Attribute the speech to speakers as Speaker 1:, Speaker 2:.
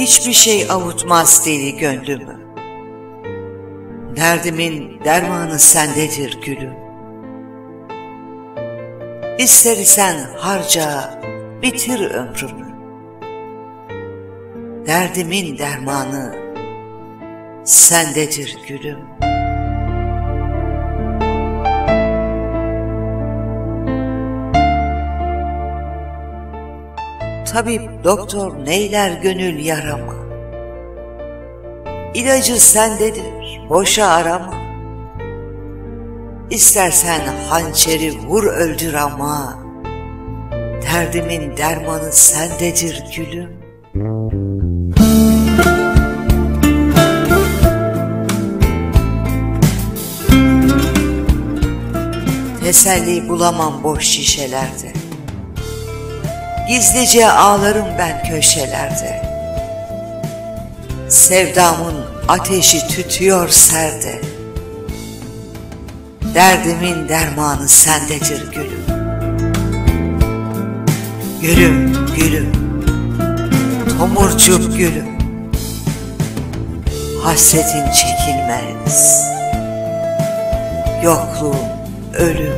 Speaker 1: Hiçbir şey avutmaz deli gönlümü. Derdimin dermanı sendedir gülüm. İster isen harca bitir ömrümü. Derdimin dermanı sendedir gülüm. Tabip doktor neyler gönül yarama. İlacı sendedir, boşa arama. İstersen hançeri vur öldür ama, derdimin dermanı sendedir gülüm. Teselli bulamam boş şişelerde. Gizlice ağlarım ben köşelerde. Sevdamın ateşi tütüyor serde. Derdimin dermanı sendedir gülüm. Gülüm, gülüm, tomurcuk gülüm. Hasretin çekilmez. Yokluğum, ölüm,